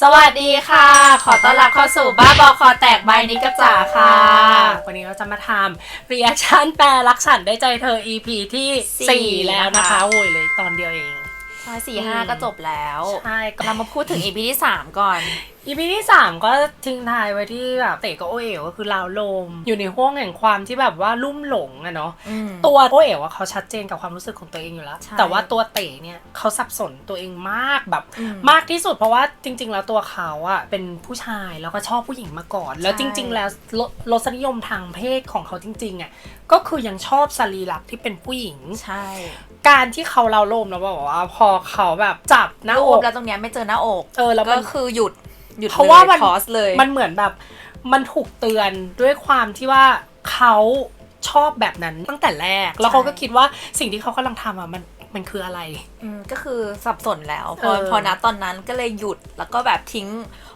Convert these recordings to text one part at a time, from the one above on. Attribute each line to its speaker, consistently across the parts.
Speaker 1: สวัสดีค่ะ ขอต้อนรับเข้าสู่บ้าบอคอแตกใบนิกกระจ๋าค่ะ วันนี้เราจะมาทำ reaction แปลรักฉันได้ใจเธอ EP ที่
Speaker 2: สี่
Speaker 1: 4แล้วนะ
Speaker 2: นะคะ
Speaker 1: คะโอ้ยเลยตอนเดียวเอง
Speaker 2: ใช่ สี่ห้า
Speaker 1: อืม
Speaker 2: ก็จบแล้ว
Speaker 1: ใช่ก็
Speaker 2: เรามาพูดถึง EP ที่สามก่อน
Speaker 1: EP ที่3ก็ทิ้งท้ายไว้ที่แบบเต๋กับโอเอ๋วก็คือลาวลม อยู่ในห้วงแห่งความที่แบบว่าลุ่มหลงอะเนาะ
Speaker 2: อืม
Speaker 1: ตัวโอเอ๋วอะเขาชัดเจนกับความรู้สึกของตัวเองอยู่แล้ว
Speaker 2: ใช่
Speaker 1: แต่ว่าตัวเต๋เนี่ยเขาสับสนตัวเองมากแบบ
Speaker 2: อืม
Speaker 1: มากที่สุดเพราะว่าจริง ๆ แล้วตัวเขาอะเป็นผู้ชายแล้วก็ชอบผู้หญิงมาก่อน แล้ว
Speaker 2: ใช่
Speaker 1: จริง ๆ แล้วรรสนิยมทางเพศของเขาจริงๆอะก็คือยังชอบสรีระที่เป็นผู้หญิง
Speaker 2: ใช่
Speaker 1: การที่เขาเล่าโลมแล้วบอกว่า พอเขาแบบจับหน้า
Speaker 2: รู
Speaker 1: อ
Speaker 2: ป
Speaker 1: ก
Speaker 2: แล้วตรงเนี้ยไม่เจอหน้าอก
Speaker 1: เออแล้วมัน
Speaker 2: ก็คือหยุดหยุด
Speaker 1: เพราะว่ามัน
Speaker 2: คอสเลย
Speaker 1: มันเหมือนแบบ มันถูกเตือนด้วยความที่ว่าเขาชอบแบบนั้นตั้งแต่แรก แล้วเขาก็คิดว่าสิ่งที่เขากำลังทำอะมันมันคืออะไร
Speaker 2: อืมก็คือสับสนแล้วพอ
Speaker 1: เออ
Speaker 2: พอนะตอนนั้นก็เลยหยุดแล้วก็แบบทิ้ง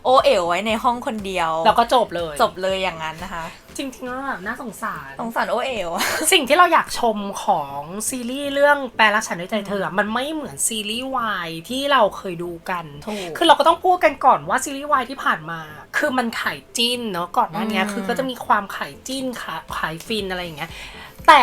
Speaker 2: โอเอ๋วไว้ในห้องคนเดียว
Speaker 1: แล้วก็จบเลย
Speaker 2: จบเลยอย่างนั้นนะคะ
Speaker 1: จริงๆแล้วแบบน่าสงสาร
Speaker 2: สงสารโอเอ๋ว
Speaker 1: สิ่งที่เราอยากชมของซีรีส์เรื่องแปลรักฉันด้วยใจเธออะมันไม่เหมือนซีรีส์วายที่เราเคยดูกัน
Speaker 2: ถูก
Speaker 1: คือเราก็ต้องพูดกันก่อนว่าซีรีส์วายที่ผ่านมา คือมันขายจิ้นเนาะก่อนหน้านี้
Speaker 2: อืม
Speaker 1: คือก็จะมีความขายจิ้นขาขายฟินอะไรอย่างเงี้ยแต่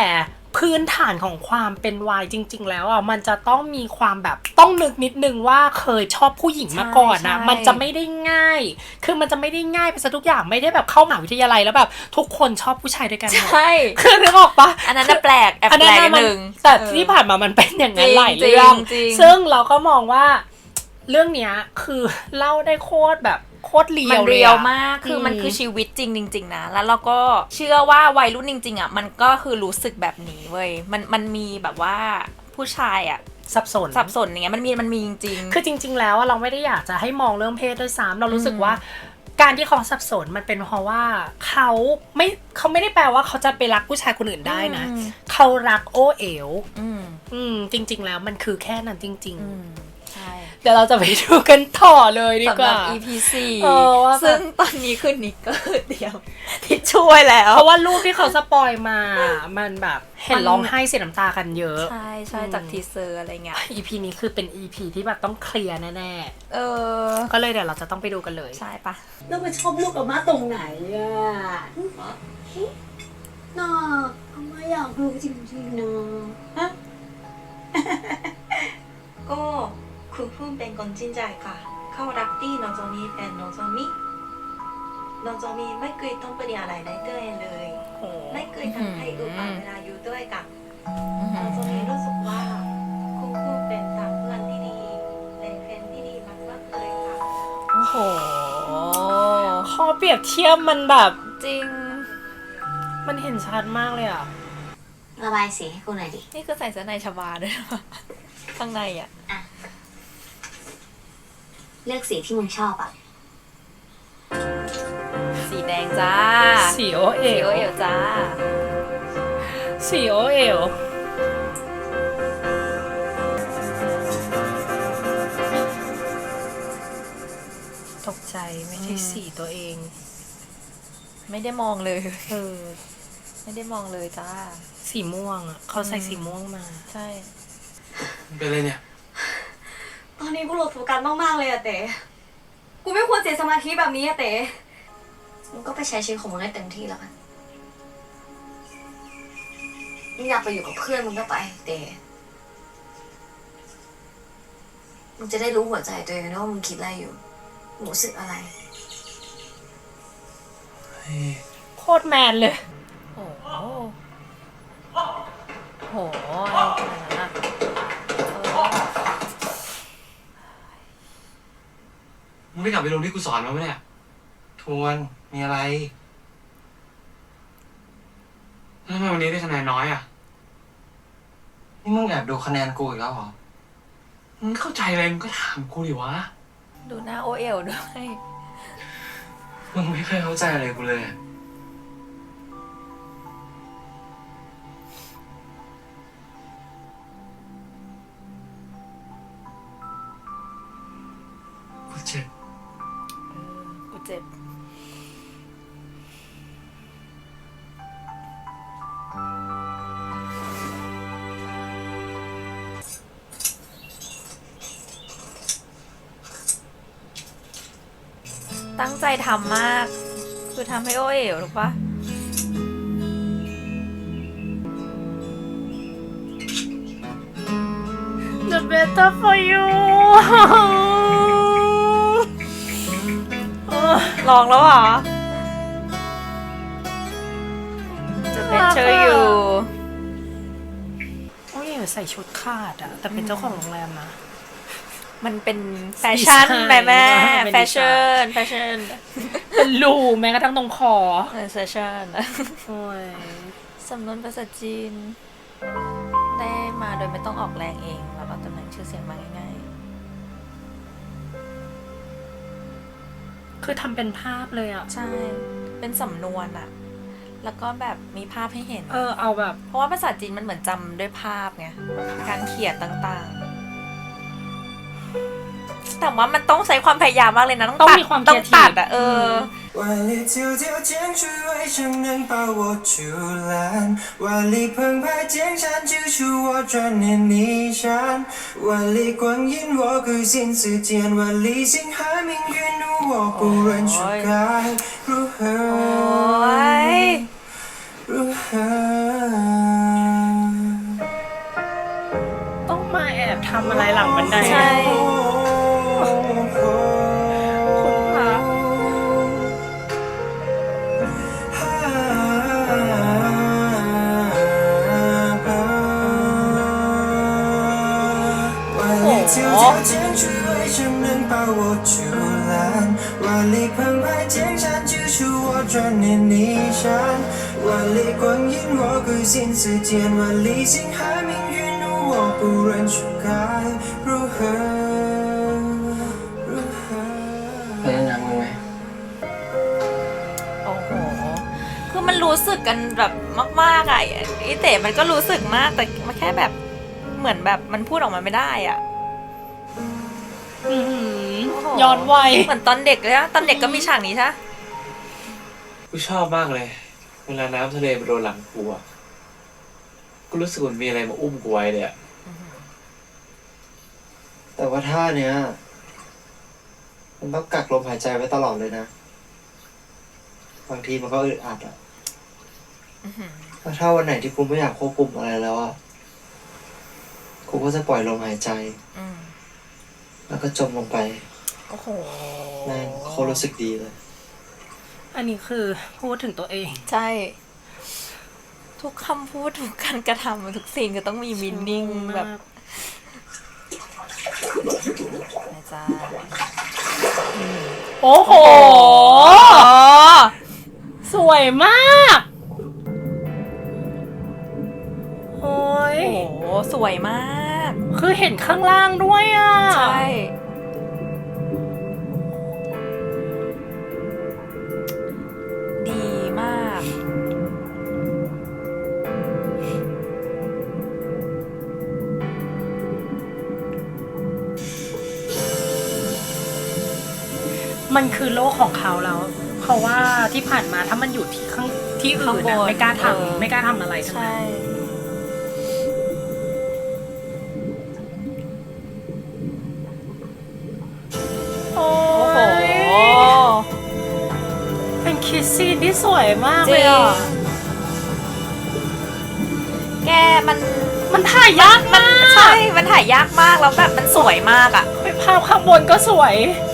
Speaker 1: พื้นฐานของความเป็นวายจริง ๆ แล้วอะมันจะต้องมีความแบบต้องนึกนิดนึงว่าเคยชอบผู้หญิงมาก่อนนะ
Speaker 2: ใช่
Speaker 1: มันจะไม่ได้ง่าย คือมันจะไม่ได้ง่ายไปซะทุกอย่างไม่ได้แบบเข้ามหาวิทยาลัยแล้วแบบ ทุกคนชอบผู้ชายด้วยกันหมด
Speaker 2: ใช่
Speaker 1: คือนึกออกปะ
Speaker 2: อันนั้นน่ะแปลกแอบ
Speaker 1: อัน
Speaker 2: แป
Speaker 1: นั้
Speaker 2: ล
Speaker 1: น
Speaker 2: ก
Speaker 1: น่ะ
Speaker 2: นิด
Speaker 1: มัน
Speaker 2: นึง
Speaker 1: แต่
Speaker 2: เออ
Speaker 1: ที่ผ่านมามันเป็นอย่างนั้น
Speaker 2: จริง
Speaker 1: หลายเรื่อง
Speaker 2: จริง
Speaker 1: ซึ่งเราก็มองว่าเรื่องเนี้ยคือเล่าได้โคตรแบบ โคตรเรี
Speaker 2: มั
Speaker 1: ย
Speaker 2: น
Speaker 1: วล
Speaker 2: เรียว
Speaker 1: อะ
Speaker 2: มาก คืออ
Speaker 1: ม
Speaker 2: มันคือชีวิตจริงจริง ๆ นะ แล้วเราก็เชื่อว่าวัยรุ่นจริง ๆ อะ มันก็คือรู้สึกแบบนี้เว้ย มันมันมีแบบว่าผู้ชายอะ
Speaker 1: สับสน
Speaker 2: สับสนอย่างเงี้ยมันมีมันมีจริงๆ
Speaker 1: คือจริง ๆ แล้วอะเราไม่ได้อยากจะให้มองเรื่องเพศด้วยซ้ำเรารู้สึก
Speaker 2: อืม
Speaker 1: ว่าการที่เขาสับสนมันเป็นเพราะว่าเขาไม่เขาไม่ได้แปลว่าเขาจะไปรักผู้ชายคนอื่นได้นะ
Speaker 2: อืม
Speaker 1: เขารักโอเอ๋ว
Speaker 2: อืม
Speaker 1: อืมจริง ๆ แล้วมันคือแค่นั้นจริง
Speaker 2: อืมใช่
Speaker 1: ๆ เดี๋ยวเราจะไปดูกันต่อเลยดี
Speaker 2: สำ
Speaker 1: ก
Speaker 2: หรับ
Speaker 1: ว่า
Speaker 2: EP
Speaker 1: เออว่าแบบ
Speaker 2: 4ซึ่งตอนนี้คือนิกเกอร์เดียวที่ช่วยแล้ว
Speaker 1: เพราะว่ารูปที่เขาสปอยมา มันแบบเห็น
Speaker 2: มัน
Speaker 1: ร้องไห้เสียน้ำตากันเยอะ
Speaker 2: ใช่ใช่
Speaker 1: อืม
Speaker 2: จากทีเซอร์อะไรเงี้ย
Speaker 1: EP นี้คือเป็น EP ที่แบบต้องเคลียร์แน่
Speaker 2: เออ
Speaker 1: ๆ ก็เลยเดี๋ยวเราจะต้องไปดูกันเลย
Speaker 2: ใช่ปะ
Speaker 3: แล้วมาชอบลูกอาม่าตรงไหนอะน่าอาม่าอยากรู้จริงๆนะฮะ
Speaker 4: ก็ คือเพิ่งเป็นคนจริงใจค่ะ เข้ารักที่น้องจอมีเป็นน้องจอมีน้องจอมีไม่เคยต้องเปลี่ยนอะไรในตัวเองเลย ไม่เคยทำให้อึดอัดเวลาอยู่ด้วยกันน้องจอมีรู้สึกว่าคุณครูเป็นทางเพื่อนที่ดีเป็นแฟนที่ดีมากๆเลยค่ะ
Speaker 2: โอ้โห
Speaker 1: ข้อเปรียบเทียบมันแบบ
Speaker 2: จริง
Speaker 1: มันเห็นชัดมากเลยอะ
Speaker 3: ระบายสีให้กูหน่อยดิ
Speaker 2: นี่คือใส่เสื้อในชบาด้วยนะข้างในอะ
Speaker 3: เลือกสีที่มึงชอบอะ
Speaker 2: สีแดงจ้า
Speaker 1: สีโอเอ
Speaker 2: สี
Speaker 1: ล
Speaker 2: โอเอลจ้า
Speaker 1: สีโอเอลตกใจไม่ใช่
Speaker 2: อืม
Speaker 1: สีตัวเอง
Speaker 2: ไม่ได้มองเลย
Speaker 1: เออ
Speaker 2: ไม่ได้มองเลยจ้า
Speaker 1: สีม่วงอะเขาใส่สีม่วงมา
Speaker 2: ใช่
Speaker 5: เป็นเลยเนี่ย
Speaker 6: ตอนนี้กูหลุดโฟกัสมากๆเลยอะเต๋กูไม่ควรเสียสมาธิแบบนี้อะเต๋
Speaker 3: มึงก็ไปใช้ชีวิตของมึงให้เต็มที่แล้วกันมึงอยากไปอยู่กับเพื่อนมึงก็ไปเตะมึงจะได้รู้หัวใจตัวเองนะว่ามึงคิดอะไรอยู่มึงรู้สึกอะไร
Speaker 1: โคตรแมนเลย
Speaker 2: โอ้โหโหอะไรขนาดนั้นอะเออ
Speaker 5: มึงไม่กลับไปลงที่กูสอนมาไหมเนี่ย ทวน มีอะไรแล้วทำไมวันนี้ได้คะแนนน้อยอะ นี่มึงแอบดูคะแนนกูอีกแล้วเหรอ มึงเข้าใจอะไรมึงก็ถามกูดิวะ
Speaker 2: ดูหน้าโอเอลด้วย
Speaker 5: มึงไม่เคยเข้าใจอะไรกูเลยอะกูเจ็บ
Speaker 2: กู เจ็บตั้งใจทำมาก คือทำให้โอเอ๋วหรือปะ
Speaker 1: ออ
Speaker 2: ลองแล้วเหรอจะเป็นเชออยู่
Speaker 1: โอ้ยใส่ชุดขาดอะแต่เป็นเจ้าของโรงแรมนะ
Speaker 2: มันเป็นแฟชั่น
Speaker 1: ดีไซน์
Speaker 2: แม่แม่
Speaker 1: เป็น
Speaker 2: แฟ
Speaker 1: ดีไซน์
Speaker 2: ชั่นแฟชั่น
Speaker 1: เป็นรูแม้กระทั่งตรงคอ
Speaker 2: เออแฟชั่น
Speaker 1: โอ้ย
Speaker 2: สำนวนภาษาจีน ได้มาโดยไม่ต้องออกแรงเอง แล้วเอาตำแหน่งชื่อเสียงมาง่าย
Speaker 1: คือทำเป็นภาพเลยอะ
Speaker 2: ๆ ใช่ เป็นสำนวนอะแล้วก็แบบมีภาพให้เห็น
Speaker 1: เออเอาแบบ
Speaker 2: เพราะว่าภาษาจีนมันเหมือนจำด้วยภาพไง การเขียนต่างๆ แต่ว่ามันต้องใช้ความพยายามมากเลยนะ ต้อง
Speaker 1: ต้อง
Speaker 2: ตัด
Speaker 1: มีความ
Speaker 2: ต้องตัด
Speaker 1: creative
Speaker 2: อะเออ
Speaker 7: 万里迢迢剑去 为谁能把我阻拦？万里澎湃江山救出我转念离山，万里光阴我归心似箭，万里星海命运路我不忍去改，如何？
Speaker 2: โอ้ย
Speaker 7: 如何？
Speaker 1: ต้องมาแอบทำอะไรหลังบันไดอะ
Speaker 2: ใช่
Speaker 1: คุณ
Speaker 7: 如何？
Speaker 5: ไปเล่นน้ำกันไหม
Speaker 2: โอ้โห คือมันรู้สึกกันแบบมากๆอะไอเต๋มันก็รู้สึกมาก แต่มันแค่แบบเหมือนแบบมันพูดออกมาไม่ได้อะ
Speaker 1: ย้อนวัย
Speaker 2: เหมือนตอนเด็กเลยอะตอนเด็กก็มีฉากนี้ใช่ปะ
Speaker 8: กูชอบมากเลย เวลาน้ำทะเลมาโดนหลังกูอะกูรู้สึกเหมือนมีอะไรมาอุ้มกูไว้เลยอะ
Speaker 7: แต่ว่าท่าเนี้ย มันต้องกักลมหายใจไว้ตลอดเลยนะ บางทีมันก็อึดอัดอะแล้วถ้าวันไหนที่กูไม่อยากควบคุมอะไรแล้วอะกูก็จะปล่อยลมหายใจ
Speaker 2: อืม
Speaker 7: แล้วก็จมลงไป
Speaker 2: โอ้โห
Speaker 7: แม่งโคตรรู้สึกดีเลย
Speaker 1: อันนี้คือพูดถึงตัวเอง
Speaker 2: ใช่ ทุกคำพูดทุกการกระทำทุกสิ่งก็ต้องมีมินนิ่งแบบนะจ๊ะ
Speaker 1: โอ้โห สวยมาก โอ้ย
Speaker 2: โอ้โห สวยมาก
Speaker 1: คือเห็นข้างล่างด้วยอะ
Speaker 2: ใช่ มั
Speaker 1: นคือโลกของเขาแล้ว เพราะว่าที่ผ่านมาถ้ามันอยู่ที่ข้างที่อื่น
Speaker 2: ข้างบ
Speaker 1: นะ
Speaker 2: น
Speaker 1: ไม่กล้า
Speaker 2: เออ
Speaker 1: ทำไม่กล้าทำอะไรทั้ง
Speaker 2: ใช่
Speaker 1: นั้นโอ้
Speaker 2: โอ้โห
Speaker 1: ยเป็นคิสซีนที่สวยมาก
Speaker 2: จ
Speaker 1: เล
Speaker 2: ริ
Speaker 1: ย
Speaker 2: ง
Speaker 1: อะ
Speaker 2: แกมัน
Speaker 1: มันถ่ายยาก
Speaker 2: มัน
Speaker 1: มาก
Speaker 2: ใช่ มันถ่ายยากมากแล้วแบบมันสวยมากอะ
Speaker 1: ภาพข้างบนก็สวย
Speaker 2: โอ้โหโอ้โห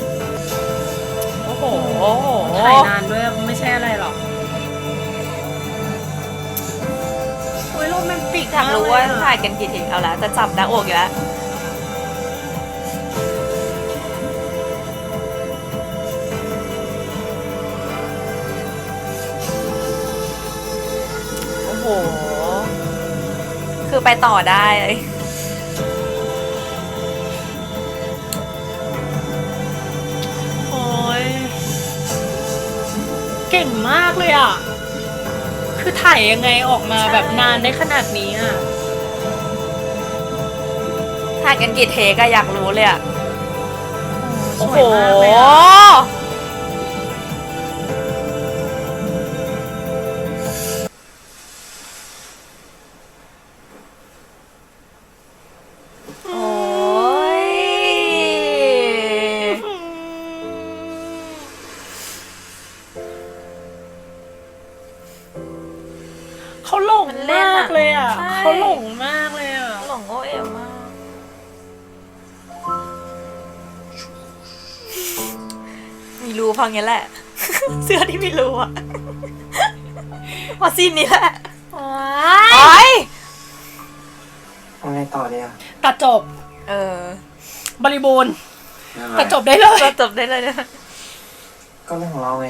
Speaker 1: ถ่ายนานด้วยไม่ใช่อะไรหรอกโอ้ยโรแมนติก
Speaker 2: อยากรู้ว่า
Speaker 1: เลยอะ
Speaker 2: ถ่ายกันกี่ทีเอาแล้วจะจับหน้าอกอยู่แล้วโอ้โห คือไปต่อได้เลย
Speaker 1: มากเลยอะ คือถ่ายยังไงออกมา
Speaker 2: ใช่
Speaker 1: แบบนานได้ขนาดนี้อะ
Speaker 2: ถ่ายกันกี่เทกอะอยากรู้เลยอะ
Speaker 1: ส
Speaker 2: โอ้
Speaker 1: ว
Speaker 2: โห
Speaker 1: ยมากเลยอะ
Speaker 2: มีรูพังนี้แหละ เสื้อที่มีรูอะพอซีนนี้แหละ
Speaker 1: โอ้
Speaker 2: โอ้ย
Speaker 9: ทำไงต่อเนี่ย
Speaker 1: ตัดจบ
Speaker 2: เออ
Speaker 1: บริบูรณ์ตัดจบได้เลย
Speaker 2: ก็จบได้เลยนะ
Speaker 9: ก็เรื่องของเราไง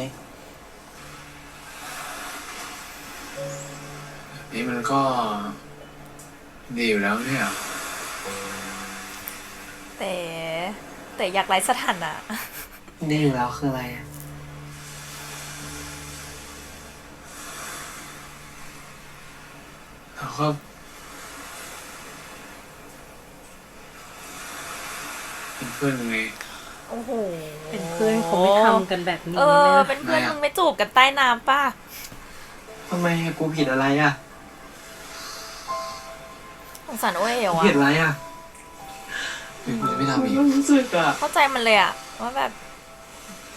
Speaker 8: นี่มันก็ ดีอยู่แล้วเนี่ย
Speaker 2: แต่แต่อยากไร้สถานะ
Speaker 9: นี่อยู่แล้วคืออะไรอะ
Speaker 8: เราก็เป็นเพื่อนไง
Speaker 2: โอ้โห
Speaker 1: เป็นเพื่อนเขาไม่ทำกันแบบนี้
Speaker 2: เออ
Speaker 1: นะ
Speaker 2: เป็นเพื่อน
Speaker 8: ไม่อะ
Speaker 2: มึงไม่จูบกันใต้น้ำป่ะ
Speaker 9: ทำไมอะกูผิดอะไรอะ
Speaker 2: สงสารโอเอ๋ว
Speaker 9: กู
Speaker 2: อะ
Speaker 9: ผิดอะไรอะ
Speaker 8: ถึงกูจะไม่ทำอีก
Speaker 9: มึงรู้สึกอะ
Speaker 2: เข้าใจมันเลยอะว่าแบบ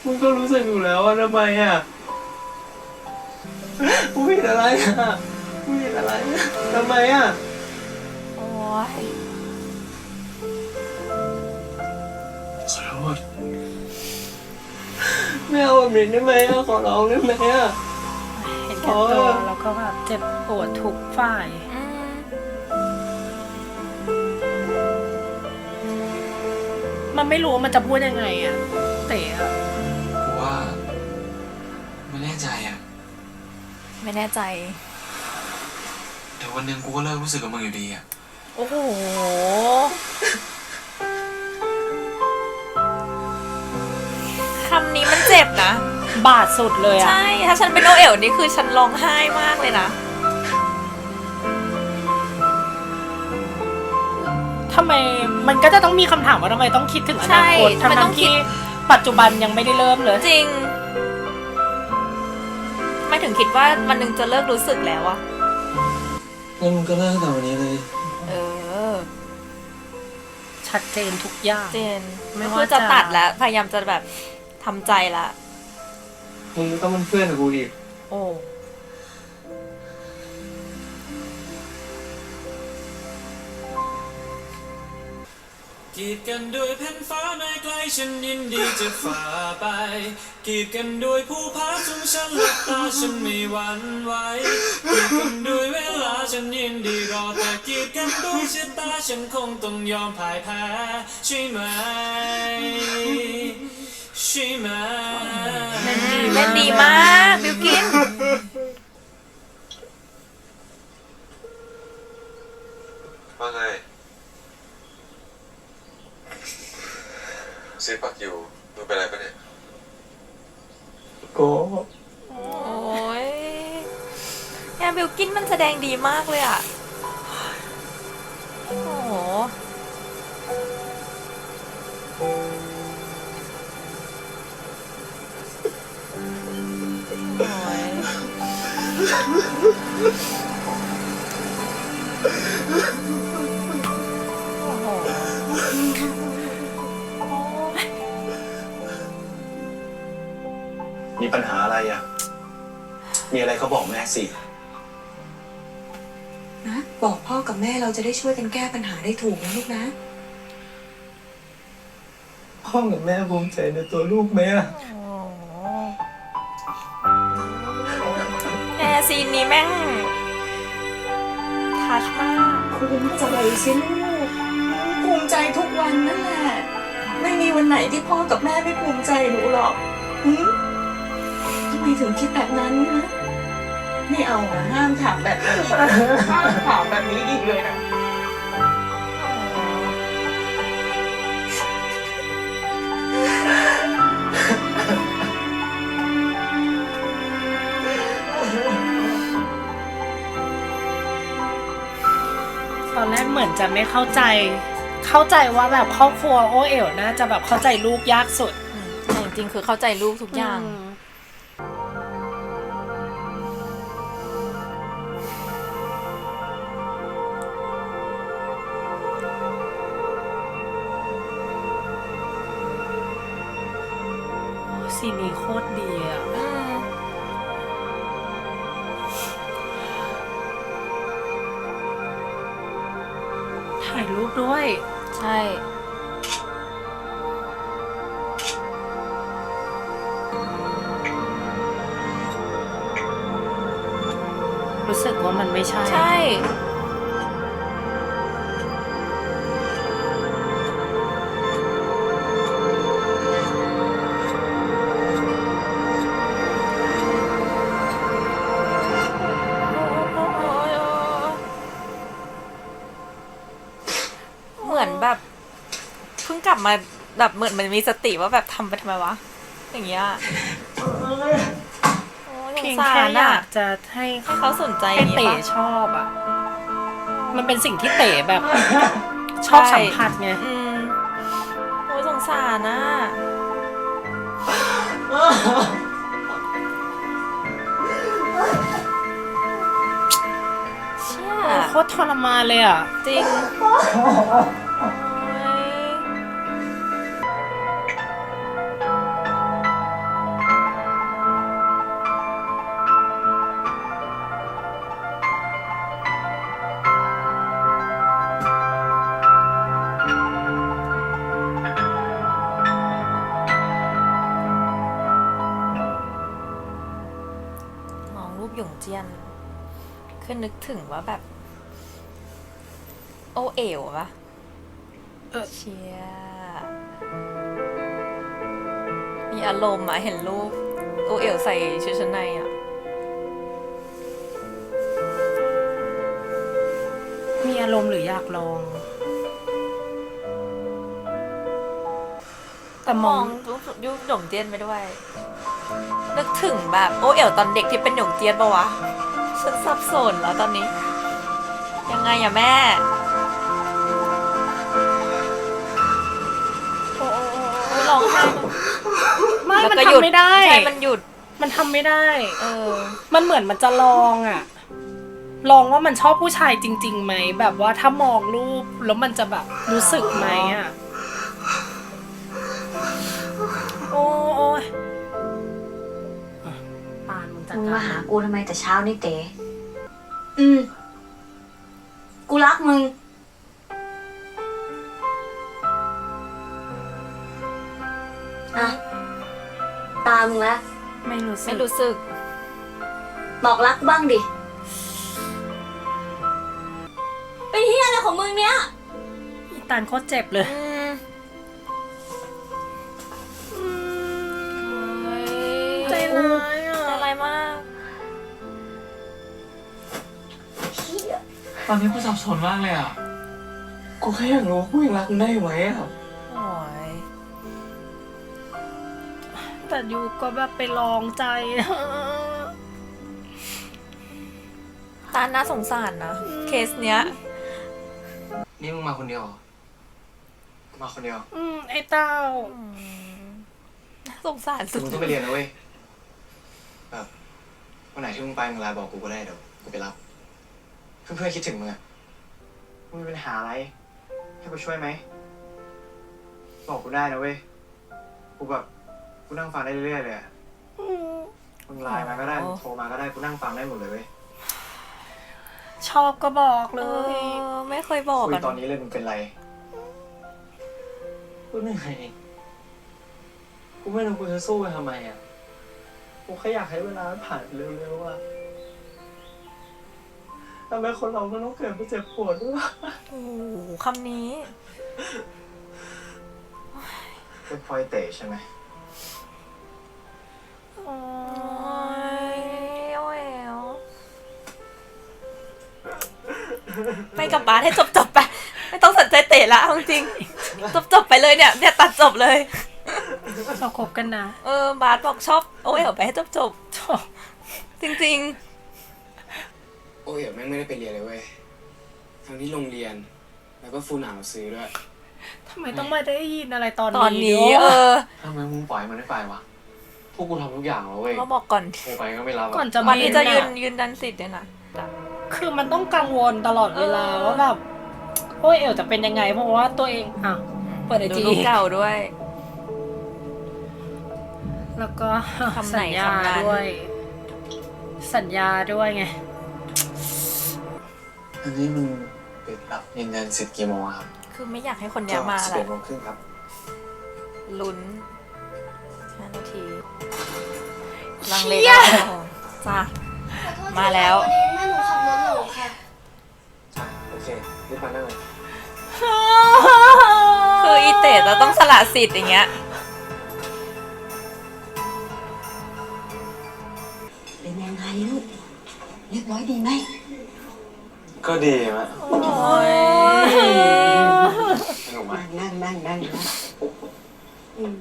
Speaker 9: มึงก็รู้สึกอยู่แล้วว่าทำไมอะกูผิดอะไรอะ กูผิดอะไรอะทำไมอะ
Speaker 2: โอ้ย
Speaker 8: ขอโทษ
Speaker 9: ไม่เอาแบบนี้ได้ไหมอะขอร้องได้ไหมอะ
Speaker 1: เห็นแก่ตัวแล้วก็แบบเจ็บปวดทุกฝ่าย
Speaker 2: อืม
Speaker 1: มันไม่รู้ว่ามันจะพูดยังไงอะเต๋อะ
Speaker 8: กูว่าไม่แน่ใจอะ
Speaker 2: ไม่แน่ใจ
Speaker 8: เดี๋ย ววันหนึ่งกูก็เลิกรู้สึกกับมึงอยู่ดีอะ
Speaker 2: โอ้โห คำนี้มันเจ็บนะ
Speaker 1: บาดสุดเลยอะ
Speaker 2: ใช่ ถ้าฉันเป็นโอเอ๋วนี่คือฉันร้องไห้มากเลยนะ
Speaker 1: ทำไมมันก็จะต้องมีคำถามว่าทำไมต้องคิดถึงอ
Speaker 2: ใช่
Speaker 1: นาคต
Speaker 2: ทำไม
Speaker 1: ทั้
Speaker 2: ต้องงคิด
Speaker 1: ที่ปัจจุบันยังไม่ได้เริ่มเลย
Speaker 2: จริง ไม่ถึงคิดว่าวันหนึ่งจะเลิกรู้สึกแล้วอะ
Speaker 9: งั้นมึงก็เลิกแต่วันนี้เลย
Speaker 2: เออ
Speaker 1: ชัดเจนทุกอย่าง
Speaker 2: เจน
Speaker 1: ไม่
Speaker 2: ไม่
Speaker 1: ว่า
Speaker 2: ว่าจะ
Speaker 1: จะ
Speaker 2: ตัดแล้ว พยายามจะแบบทำใจละ
Speaker 9: มึงต้องเป็นเพื่อนกับกูอีก
Speaker 2: โอ้
Speaker 10: กีดกันด้วยแผ่นฟ้าในไกลฉันยินดีจะฝ่าไป กีดกันด้วยผู้พาสูงฉันหลับตาฉันไม่หวั่นไหวกีดกันด้วยเวลาฉันยินดีรอแต่กีดกันด้วยชะตาฉันคงต้องยอมพ่ายแพ้ใช่ไหมใช่ไหม
Speaker 2: เล่นดีมากบิวกิน
Speaker 11: ว่าไง ซีปักอยู่มึงเป็นอะไรปะเนี่ย
Speaker 9: โก
Speaker 2: โอ้ยแอมบิวกินมันแสดงดีมากเลยอะโอ้โห โอ้ย
Speaker 12: ปัญหาอะไรอะมีอะไรก็บอกแม่สิ
Speaker 13: นะบอกพ่อกับแม่เราจะได้ช่วยกันแก้ปัญหาได้ถูกนะลูกนะ
Speaker 9: พ่อกับแม่ภูมิใจในตัวลูกไหมอะ
Speaker 2: โอ้โหแอร์ซีนนี้แม่งทัชมาก
Speaker 14: ภูมิใจสิลูกภูมิใจทุกวันนั่นแหละ ไม่มีวันไหนที่พ่อกับแม่ไม่ภูมิใจหนูหรอกหึทำไม ถึงคิดแบบนั้นนะไม่เอาอะห้ามถามแบบนี้ห้ามถามแบบนี้อีกเลยนะ
Speaker 1: ตอนแรกเหมือนจะไม่เข้าใจ เข้าใจว่าแบบครอบครัวโอเอ๋วน่าจะแบบเข้าใจลูกยากสุด
Speaker 2: อืมแต่จริงๆคือเข้าใจลูกทุกอย่าง
Speaker 1: ม ซีนี้โคตรดีอะถ่ายรูปด้วย
Speaker 2: ใช่
Speaker 1: รู้สึกว่ามันไม่ใช่
Speaker 2: ใช่ แบบเหมือนมันมีสติว่าแบบทำไปทำไมวะ อย่างเงี้ยโอ้ยส
Speaker 1: เพีย
Speaker 2: ง
Speaker 1: ง
Speaker 2: สา
Speaker 1: แค่
Speaker 2: ร
Speaker 1: อยา
Speaker 2: อะ
Speaker 1: กจะให้
Speaker 2: ให้เขาสนใจอ
Speaker 1: ให้
Speaker 2: ย่างงี้
Speaker 1: เต๋
Speaker 2: ปะ
Speaker 1: ชอบอะ มันเป็นสิ่งที่เต๋แบบ ชอบสัมผัสไง
Speaker 2: อืมโอ้ยสงสารนะเชี่ย
Speaker 1: โคตรทรมานเลยอะ
Speaker 2: จริงโอ้
Speaker 1: อารมณ์หรืออยากลอง แต่ม
Speaker 2: ม
Speaker 1: อ
Speaker 2: องงรูปยุคหยงเจียนไปด้วย นึกถึงแบบโอเอ๋วตอนเด็กที่เป็นหยงเจียนปะวะ ฉันสับสนแล้วตอนนี้ ยังไงอะแม่ โอ้โอ้ร้องไห้
Speaker 1: ไม่
Speaker 2: แล้ว
Speaker 1: มัน
Speaker 2: ก็หยุด
Speaker 1: ทำไม่ได้
Speaker 2: ใช่มันหยุด
Speaker 1: มันทำไม่ได้
Speaker 2: เออ
Speaker 1: มันเหมือนมันจะลองอะ ลองว่ามันชอบผู้ชายจริงๆไหมแบบว่าถ้ามองรูปแล้วมันจะแบบรู้สึกไหมอะโอ้โอ้ยอะปานมึงจัด
Speaker 3: มึง
Speaker 1: กา
Speaker 3: มาหาร
Speaker 1: นะ
Speaker 3: กูทำไมแต่เช้านี่เต๋อืม กูรักมึง อะ ตามมึงแล้ว
Speaker 1: ไม่รู้สึ
Speaker 2: ไม่
Speaker 1: ก
Speaker 2: รู้สึก
Speaker 3: บอกรักบ้างดิ เป็นที่อะไรของมึงเนี่ย
Speaker 1: อีตานโคตรเจ็บเลย
Speaker 2: อืมโอ้ย
Speaker 1: ใจร้ายอะ
Speaker 2: ใจร้ายมาก
Speaker 5: ตอนนี้กูสับสนมากเลยอะ กูแค่อยากรู้ว่ากูยังรักมึงได้ไหมอะ
Speaker 2: โอ้ย
Speaker 1: แต่ยูก็แบบไปลองใจ
Speaker 2: ตาน่าสงสารนะ เคสเนี้ย
Speaker 5: นี่มึงมาคนเดียวเหรอมาคนเดียว
Speaker 1: อืมไอ้เต้า
Speaker 2: น่าสงสาร
Speaker 5: แต่
Speaker 2: สุด
Speaker 5: มึงต้องไปเรียนนะเว้ยแบบวันไหนที่มึงไปมึงไลน์บอกกูก็ได้เดี๋ยวกูไปรับ เพื่อนๆคิดถึงมึงอะมึงมีปัญหาอะไร ให้กูช่วยไหม บอกกูได้นะเว้ย กูแบบกูนั่งฟังได้เรื่อยๆเลยอะมึงไลน์มาก็ได้มึงโทรมาก็ได้กูนั่งฟังได้หมดเลยเว้ย
Speaker 1: ชอบก็บอกเล
Speaker 2: เอย อไม่เคยบอก
Speaker 5: คุย
Speaker 2: กัน
Speaker 5: ตอนนี้เลยมึงเป็นไรกูเหนื่อยกูไม่รู้กูจะสู้ไปทำไมอะ กูแค่อยากให้เวลามันผ่านไปเร็วๆอะทำไมคนเราก็ต้องเกิดมาเจ็บปวดด้วยวะ
Speaker 2: โอ้โหคำนี้
Speaker 5: เป็นพลอยเตะใช่ไหม
Speaker 2: ไม่กลับบ้านให้จบจบๆไป ไม่ต้องสนใจเตะละเอาจริงจบจบๆไปเลยเนี่ยเนี่ยตัดจบเลย
Speaker 1: เราคบกันนะ
Speaker 2: เออบาสบอกชอบโอ้ยเอาไปให้จบจบๆจริง
Speaker 15: โอ้ยเดี๋ยวแม่งไม่ได้ไปเรียนเลยเว้ย ทั้งที่โรงเรียน แล้วก็ฟูนอ่านหนังสือด้วย
Speaker 1: ทำไมต้องมาได้ยินอะไรตอน
Speaker 2: ๆ ตอนนี้
Speaker 1: ด้วย
Speaker 2: เออ
Speaker 5: ทำไมมึงปล่อยมันไม่ไปวะ พวกกูทำทุกอย่างแล้วเว้ย
Speaker 2: ก็บอกก่อน
Speaker 5: โทรไปก็ไม่รับ
Speaker 1: ก่อน
Speaker 5: อะ
Speaker 1: จะ
Speaker 2: วัน
Speaker 1: บิ
Speaker 2: นี้
Speaker 1: น
Speaker 2: จะยืน
Speaker 1: อะ
Speaker 2: ยืนดันสิทธิ์ด้วยนะ
Speaker 1: คือมันต้องกังวลตลอดเวลา
Speaker 2: เออ
Speaker 1: ว่าแบบโอ้ยเอวจะเป็นยังไง เพราะว่าตัวเองอะ เปิดไอ
Speaker 2: ดู
Speaker 1: จี
Speaker 2: รูปเก่าด้วย
Speaker 1: แล้วก็
Speaker 2: คำไหน
Speaker 1: สัญญา
Speaker 2: คำนั้น
Speaker 1: ด้วย สัญญาด้วยไง
Speaker 5: อันนี้มึงปิดรับยืนยันสิทธิ์กี่โมงอะครับ
Speaker 2: คือไม่อยากให้คนเนี้ยมา
Speaker 5: สิบ
Speaker 2: แห
Speaker 5: เอ็
Speaker 2: ละ
Speaker 5: ดโมงครึ่งครับ
Speaker 2: ลุ้นห้านาทีลังเล
Speaker 1: เชี่ย
Speaker 2: แล้วจ้า มาแล้ว
Speaker 3: แม่หนูขับรถหลงค่ะ
Speaker 9: โอเครีบมานั่งเลย
Speaker 2: คืออีเต๋จะต้องสละสิทธิ์อย่างเงี้ย
Speaker 6: เป็นยังไงลูก เรียบร้อยดีไหม
Speaker 5: ก็ดีมะ
Speaker 2: โอ้ย
Speaker 5: สนุกไหม
Speaker 6: นั่งนั่งนั่งนั่งอืม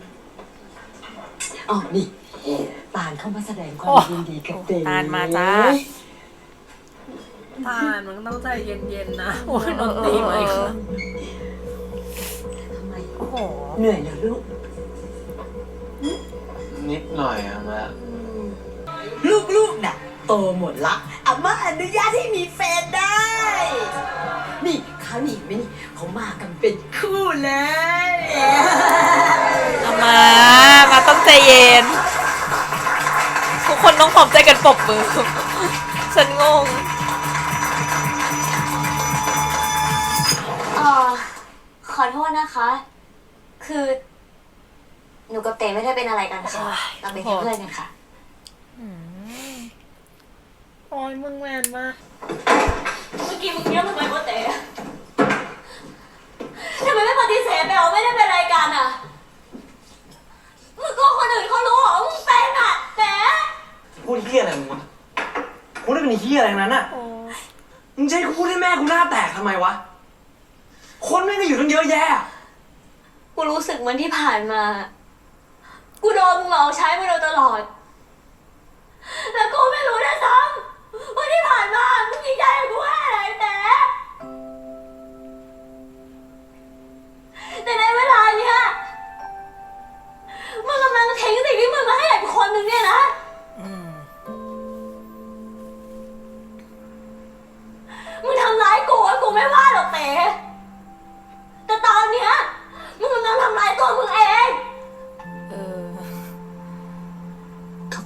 Speaker 6: อ๋อนี่ตาลเข้ามา แสดงความยินดีกับเต๋
Speaker 2: ตาลมาจ้า
Speaker 1: ตาลมันต้องใจเย็นๆนะโอ้ยดนตรีมาอีกแล้ว
Speaker 6: ทำไม
Speaker 2: โอ้โห
Speaker 6: เหนื่อยเหรอลูก
Speaker 5: นิดหน่อยอะมะ
Speaker 6: ลูกๆน่ะ โตหมดละอาม่าอนุญาตให้มีแฟนได้ นี่เขาหนีไหมนี่เขามากันเป็นคู่เลย
Speaker 2: เอามา มาต้องใจเย็นทุก คนต้องพร้อมใจกันปรบมือ ฉันงง
Speaker 3: เออขอโทษนะคะ คือ หนูกับเต๋ไม่ได้เป็นอะไรกันค่ะ เราเป็นแค่เพื่อนกันค่ะ
Speaker 1: โอ้ยมึงแมนมาก
Speaker 3: เมื่อกี้มึงเรียกทำไมว่าเต๋ทำไมไม่ปฏิเสธไปเอาไม่ได้เป็นอะไรกันอะมึงก็คนอื่นเขารู้เหรอว่ามึงเป็นอะเต๋
Speaker 9: พู ดเฮี้ยอะไรมึงวะพูดได้เป็นเฮี้ยอะไรทั้งนั้นอะมึงจะให้กูพูดให้แม่กูหน้าแตกทำไมวะ คนแม่งก็อยู่ตั้งเยอะแยะ
Speaker 3: กูรู้สึกเหมือนที่ผ่านมา กูโดนมึงหลอกใช้มาโดยตลอด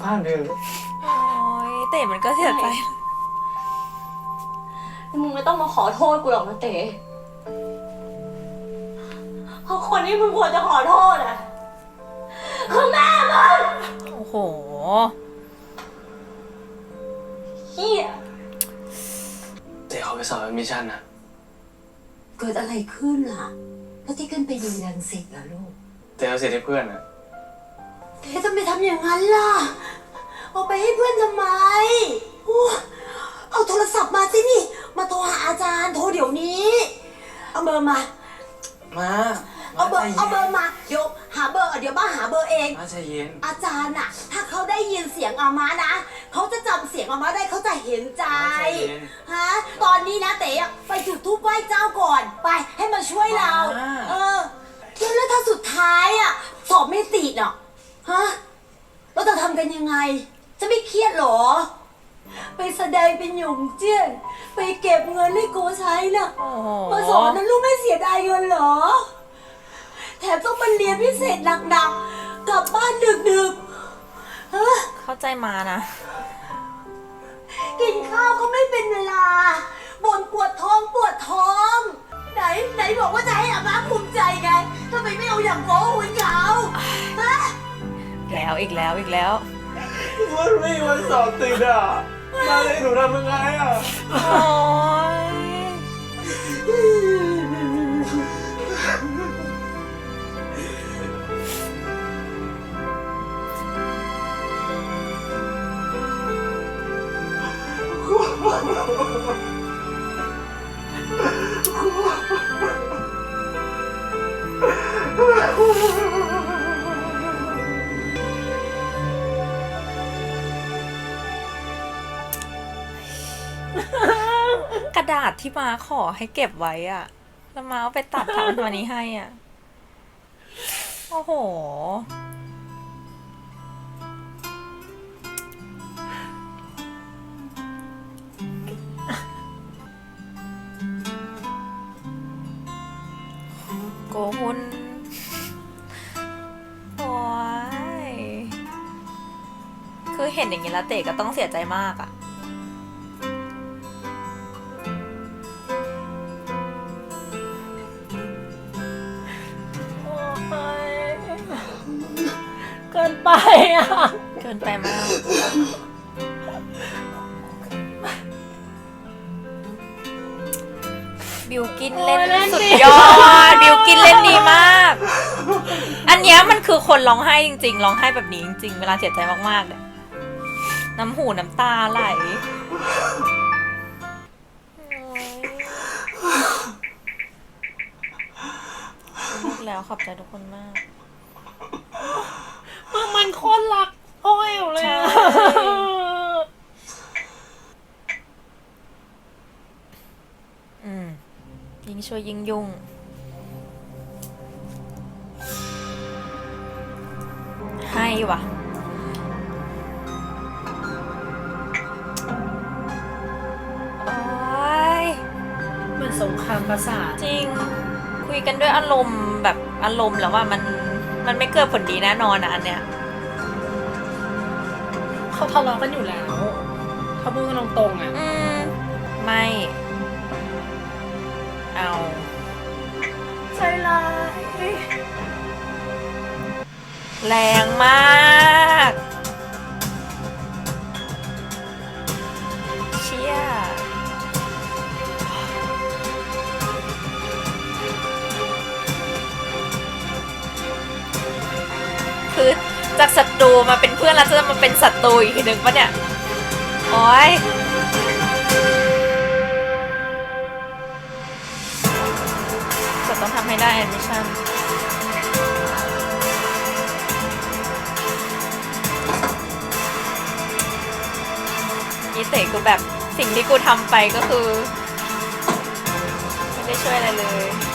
Speaker 3: กลับ
Speaker 5: บ้านเถอะ
Speaker 2: โอ้ยเต๋มันก็เสียใจ
Speaker 3: มึงไม่ต้องมาขอโทษกูหรอกนะเต๋เพราะคนที่มึงควรจะขอโทษอะคือแม่มึง
Speaker 2: โอ้โห
Speaker 3: เฮีย
Speaker 5: เดี๋ยวเขาไปสอบมิชชั่นนะ
Speaker 6: เกิดอะไรขึ้นล่ะ แล้วที่ขึ้นไปยืนยันสิทธิ์ล่ะลูก
Speaker 5: เดี๋ยวเอาสิทธิ์ให้เพื่อนอะ
Speaker 6: เอ๊ะทำไมทำอย่างนั้นล่ะ เอาไปให้เพื่อนทำไมโอ้เอาโทรศัพท์มาสินี่ มาโทรหาอาจารย์ โทรเดี๋ยวนี้ เอาเบอร์มา
Speaker 9: มา
Speaker 6: เอาเบอร์
Speaker 9: ใจย็น
Speaker 6: เอาเบอร์มา เดี๋ยวหาเบอร์เดี๋ยวบ้าหาเบอร์เอง
Speaker 9: มาใจเย็น
Speaker 6: อาจารย์น่ะ ถ้าเขาได้ยินเสียงอามานะ เขาจะจำเสียงอามาได้เขาจะเห็นใจ
Speaker 9: ใจเย็น
Speaker 6: ฮะ ตอนนี้นะเต๋อะไปจุดธูปไหว้เจ้าก่อน ไปให้มาช่วยเรา
Speaker 9: มา
Speaker 6: เออแล้วแล้วถ้าสุดท้ายอะ สอบไม่ติดอะ ฮะ เราจะทำกันยังไง จะไม่เครียดเหรอ ไปแสดงเป็นหยงเจี้ยนไปเก็บเงินให้กูใช้น่ะ
Speaker 2: โอ้โห
Speaker 6: มาสอนนั้นลูกไม่เสียดายเงินเหรอ แถมต้องมาเรียนพิเศษหนักๆ กลับบ้านดึกๆฮะ
Speaker 2: เข้าใจมานะ
Speaker 6: กินข้าวก็ไม่เป็นเวลาบ่นปวดท้องปวดท้อง ไหนไหนบอกว่าจะให้อาม่าภูมิใจไงทำไมไม่เอาอย่างโก้หุ่นเขาฮะ
Speaker 2: แล้วอีกแล้วอีกแล้ว
Speaker 9: วันไม่มีวันสอบติดอะมาเลยหนูทำยังไงอะ
Speaker 2: โอ้ย ดาษที่มาขอให้เก็บไว้อะแล้วมาเอาไปตัดทำตัวนี้ให้อะ โอ้โห โกหุนโอ้ยคือเห็นอย่างนี้แล้วเต๋ก็ต้องเสียใจมากอะ
Speaker 1: อะ
Speaker 2: เกินไปมาก บิวกินเล่น
Speaker 1: โอ้ยเล่น
Speaker 2: สุด
Speaker 1: ดี
Speaker 2: ยอด บิวกินเล่นดีมาก อันเนี้ยมันคือคนร้องไห้จริงๆร้องไห้แบบนี้จริงๆ เวลาเสียใจมากๆเนี่ยน้ำหูน้ำตาไหลโอ้ยแล้วขอบใจทุกคนมาก
Speaker 1: มึงมันโคตรรักโอ้ยเลยอะ
Speaker 2: ใช่ อืมยิ่งช่วยยิ่งยุ่ง ให้ว่ะ โอ้ย
Speaker 1: เหมือนสงครามประสาท
Speaker 2: จริง คุยกันด้วยอารมณ์แบบอารมณ์แล้วว่ามันมันไม่เกิดผลดีแน่นอนอะอันเนี้ย
Speaker 1: เขาทะเลาะกันอยู่แล้ว เขาพูดกันตรงๆอะ
Speaker 2: อืม ไม่ เอา
Speaker 1: ใจร้าย
Speaker 2: แรงมาก จากศัตรูมาเป็นเพื่อนแล้วจะมาเป็นศัตรูอีกทีหนึ่งปะเนี่ย โอ้ยจะต้องทำให้ได้แอดมิชชั่นอีเต๋กูแบบสิ่งที่กูทำไปก็คือ ไม่ได้ช่วยอะไรเลย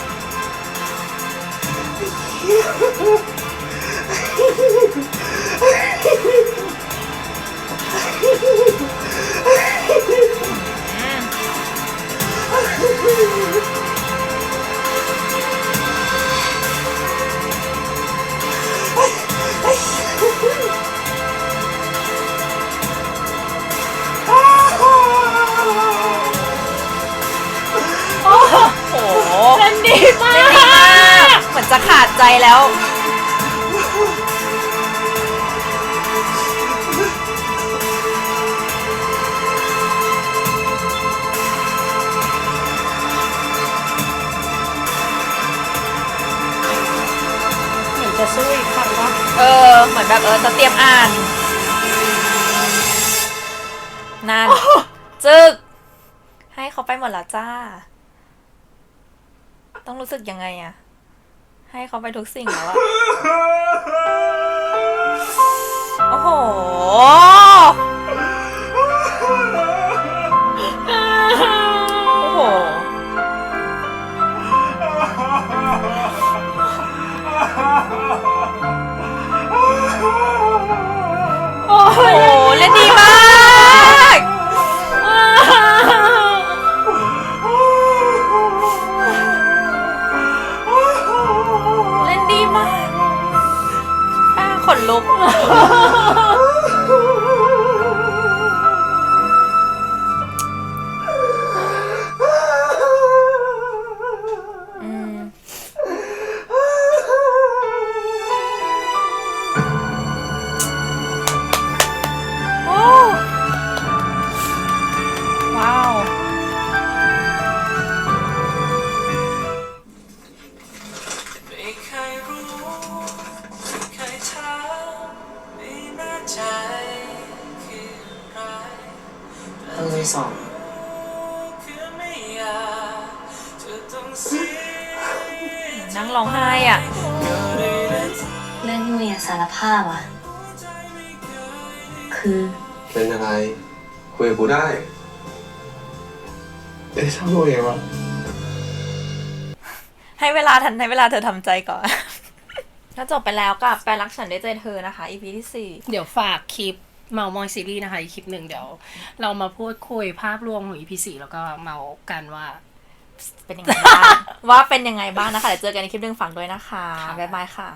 Speaker 2: ห้
Speaker 1: เขา
Speaker 2: ไปหมดแล้วจ้า ต้องรู้สึกยังไงอะให้เขาไปทุกสิ่งแล้วอะโอ้โห โอ้โห
Speaker 1: โอ้
Speaker 2: โอ้โห ลุก
Speaker 11: เอ๊ะช่างตัวเองวะ
Speaker 2: ให้เวลาทันให้เวลาเธอทำใจก่อน ก็จบไปแล้วกับแปลรักฉันด้วยใจเธอนะคะ EP ที่สี่
Speaker 1: เดี๋ยวฝากคลิปเมามอยซีรีส์นะคะอีกคลิปหนึ่งเดี๋ยว เรามาพูดคุยภาพรวมของ EP สี่แล้วก็เมากันว่า
Speaker 2: เป็นยังไงบ้าง ว่าเป็นยังไงบ้างนะคะเดี๋ยวเจอกันในคลิปหนึ่งฝั่งด้วยนะคะ บ๊ายบายค่ะ